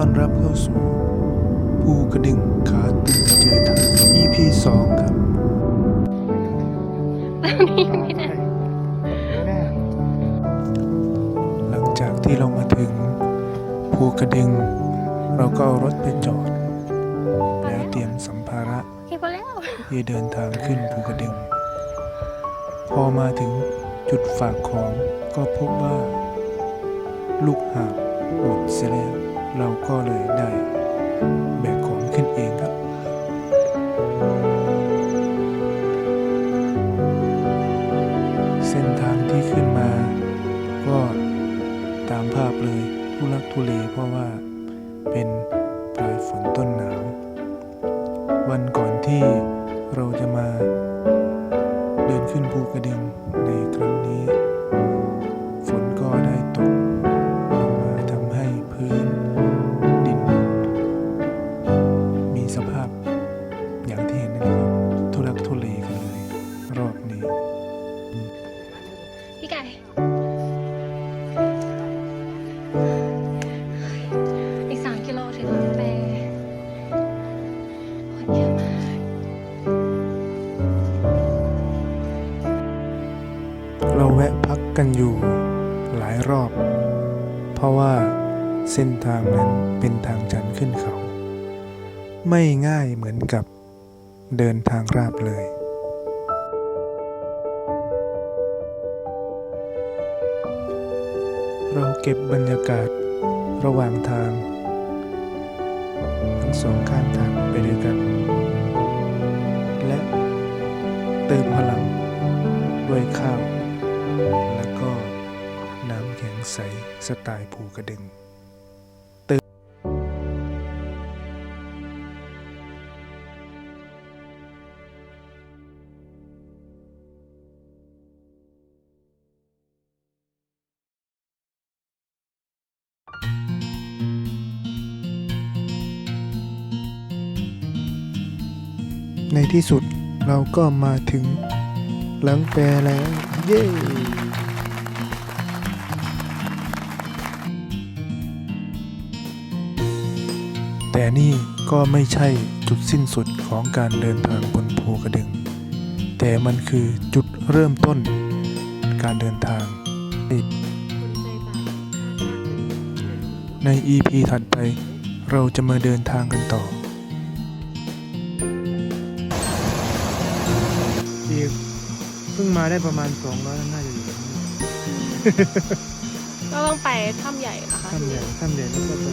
ต้อนรับเข้าสู่ภูกระดึงขาตึงเจอทาง EP 2 ครับ หลังจากที่เรามาถึงภูกระดึง เราก็เอารถไปจอด แล้วเตรียมสัมภาระเก็บไปแล้วที่เดินทางขึ้นภูกระดึง พอมาถึงจุดฝากของก็พบว่า ลูกหาบหมดเสียแล้ว เราก็เลยได้แบกของขึ้นเองครับ เส้นทางที่ขึ้นมา ก็ตามภาพเลยทุลักทุเลเพราะว่าเป็นปลายฝนต้นหนาว วันก่อนที่เราจะมาเดินขึ้นภูกระดึงในครั้งนี้ พี่ไก่อีกสามกิโลถึงไปคนเยอะมาก เราแวะพักกันอยู่หลายรอบ เพราะว่าเส้นทางนั้นเป็นทางชันขึ้นเขา ไม่ง่ายเหมือนกับเดินทางราบเลย เราเก็บบรรยากาศระหว่างทาง ทั้งสองข้างทางไปด้วยกัน และเติมพลังด้วยข้าว และก็น้ำแข็งใสสไตล์ภูกระดึง ในที่สุดเราก็มาถึงหลังแปรแล้ว เย้แต่นี่ก็ไม่ใช่จุดสิ้นสุดของการเดินทางบนภูกระดึง แต่มันคือจุดเริ่มต้น การเดินทางใน EP ถัดไปเราจะมาเดินทางกันต่อ มาได้ประมาณ200แล้วน่าจะอยู่ก็ต้องไปถ้ำใหญ่นะคะถ้ำใหญ่ถ้ำใหญ่แล้วก็ไป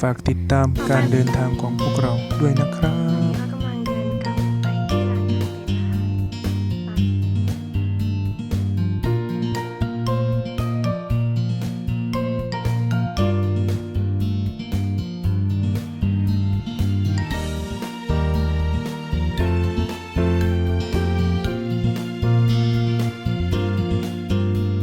ฝากติดตามการเดินทางของพวกเราด้วยนะครับ